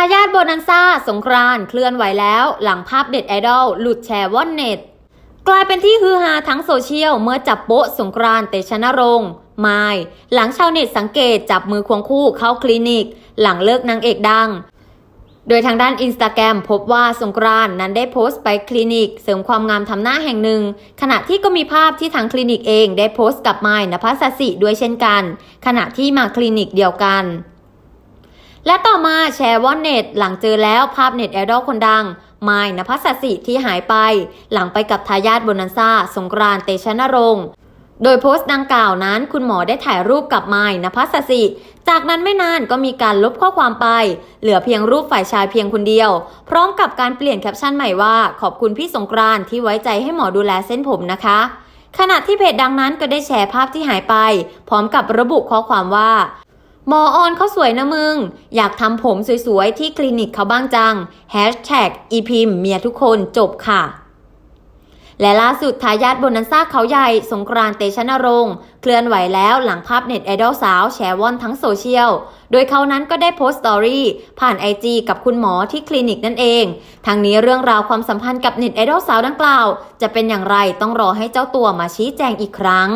ายาทโบนันซ่า สงกรานเคลื่อนไหวแล้ว หลังภาพเด็ดไอดอลหลุดแชร์ว่อนเน็ต กลายเป็นที่ฮือฮาทั้งโซเชียล เมื่อจับโป๊ะสงกรานเตชะนรงค์ไมายหลังชาวเน็ตสังเกตจับมือควงคู่เข้าคลินิก หลังเลิกนางเอกดัง โดยทางด้านอินสตาแกรมพบว่าสงกรานนั้นได้โพสต์ไปคลินิก เสริมความงามทำหน้าแห่งหนึ่ง ขณะที่ก็มีภาพที่ทางคลินิกเองได้โพสต์กับไมายนภัสสิด้วยเช่นกัน ขณะที่มาคลินิกเดียวกัน และต่อมาแชร์ว่อเน็ตหลังเจอแล้วภาพเน็ตไอดอลคนดังไมายนภัสสิที่หายไป หลังไปกับทายาทโบนันซ่า สงกรานเตชะนรงค์โดยโพสต์ดังกล่าวนั้น คุณหมอได้ถ่ายรูปกับไมายนภัสสิ จากนั้นไม่นานก็มีการลบข้อความไป เหลือเพียงรูปฝ่ายชายเพียงคนเดียว พร้อมกับการเปลี่ยนแคปชั่นใหม่ว่า ขอบคุณพี่สงกรานที่ไว้ใจให้หมอดูแลเส้นผมนะคะ ขณะที่เพจดังนั้นก็ได้แชร์ภาพที่หายไป พร้อมกับระบุข้อความว่า หมอออนเขาสวยนะมึง อยากทำผมสวยๆ ที่คลินิกเขาบ้างจัง Hashtag อีพิมเมียทุกคนจบค่ะ และล่าสุดทายาทโบนันซ่าเขาใหญ่ สงกรานต์เตชะนรงค์เคลื่อนไหวแล้วหลังภาพเน็ตไอดอลสาวแชร์ว่อนทั้งโซเชียล โดยเขานั้นก็ได้โพสต์สตอรี่ผ่านไอจีกับคุณหมอที่คลินิกนั่นเอง ทางนี้เรื่องราวความสัมพันธ์กับเน็ตไอดอลสาวดังกล่าว จะเป็นอย่างไรต้องรอให้เจ้าตัวมาชี้แจงอีกครั้ง